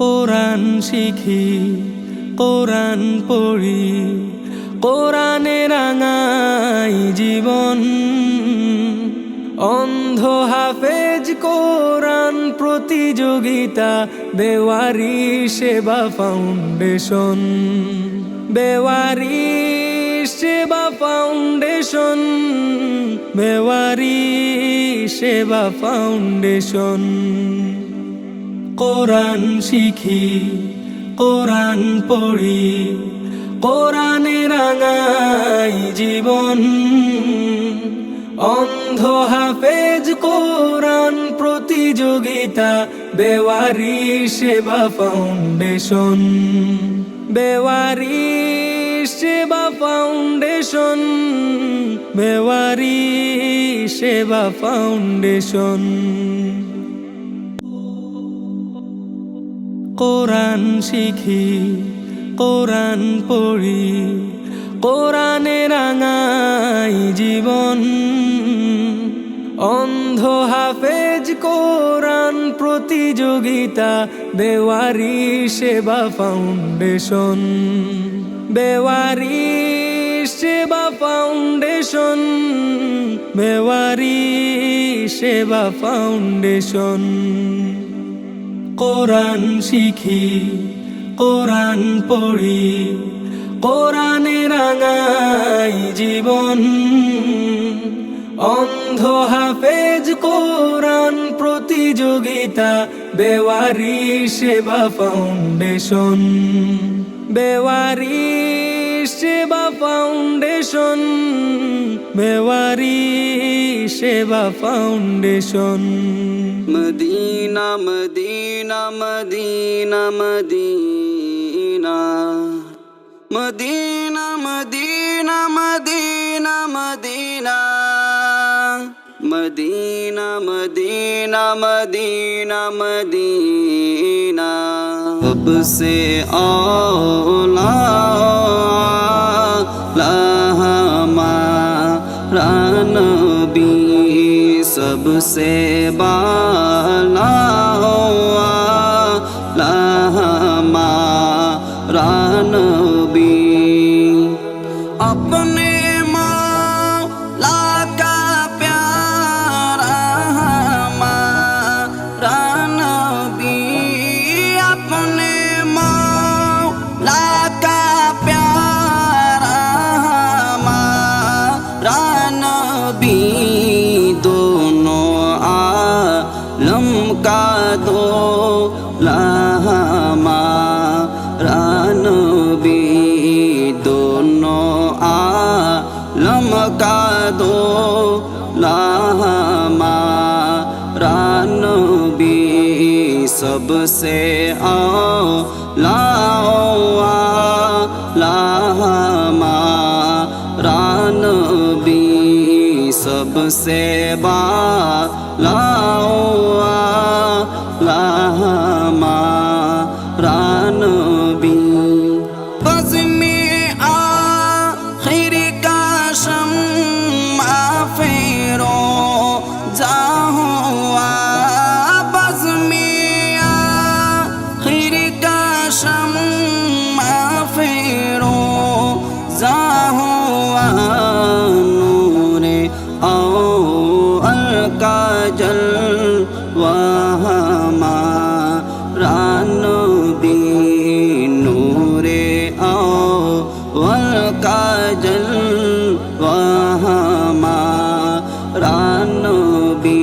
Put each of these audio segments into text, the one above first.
কোরআন শিখি, কোরআন পড়ি, কোরআনে রাঙাই জীবন। অন্ধ হাফেজ কোরআন প্রতিযোগিতা, বেওয়ারি সেবা ফাউন্ডেশন। বেওয়ারি সেবা ফাউন্ডেশন, বেওয়ারি সেবা ফাউন্ডেশন। কোরআন শিখি, কোরআন পড়ি, কোরআনে রাঙাই জীবন। অন্ধ হাফেজ কোরআন প্রতিযোগিতা, বেওয়ারি সেবা ফাউন্ডেশন। বেওয়ারি সেবা ফাউন্ডেশন, বেওয়ারি সেবা ফাউন্ডেশন। কোরআন শিখি, কোরআন পড়ি, কোরআনে রাঙাই জীবন। অন্ধ হাফেজ কোরআন প্রতিযোগিতা, বেওয়ারি সেবা ফাউন্ডেশন। বেওয়ারি সেবা ফাউন্ডেশন, বেওয়ারি সেবা ফাউন্ডেশন। কোরআন শিখি, কোরআন পড়ি, কোরআনে রাঙাই জীবন। অন্ধ হাফেজ কোরআন প্রতিযোগিতা, বেওয়ারি সেবা ফাউন্ডেশন। বেওয়ারি Seva foundation, বেওয়ারি Seva Foundation Medina Medina Medina Medina Medina Medina Medina Medina Medina Medina Medina Medina সবসে আলা লাহমা রানা नबी सबसे बाला हुआ लहमा रानबी अपने का दो लहमा नबी दोनों आलम का दो लहमा नबी सबसे आओ लाओ लाहमा रानबी सबसे बा लाओ नबी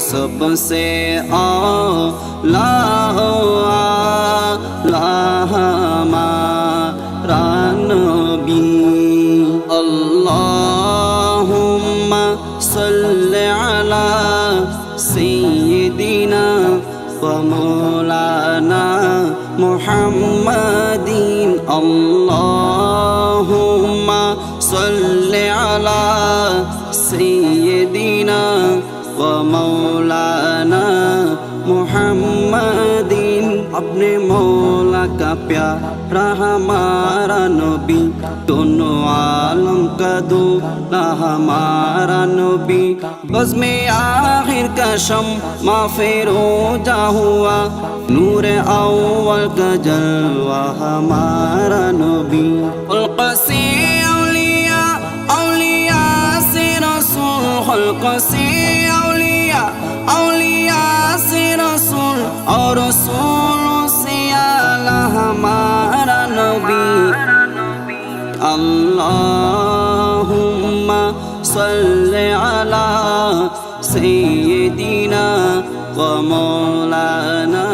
सबसे आला हो आला हमारा नबी अल्लाहुम्मा सल्लि अला सय्यिदिना व मौलाना মুহাম্মাদিন আল্লাহুম্মা সাল্লি আলা و مولانا محمد، اپنے مولا کا پیارا ہمارا نبی، دونوں عالم کا دولا ہمارا نبی۔ بز میں آخر کا شم معفرو جا ہوا، نور اول کا جلوہ ہمارا نبی۔ القصیر خلق سے اولیاء اولیاء سے رسول اور رسول سے اعلیٰ ہمارا نبی اللہم صل علی سیدنا و مولانا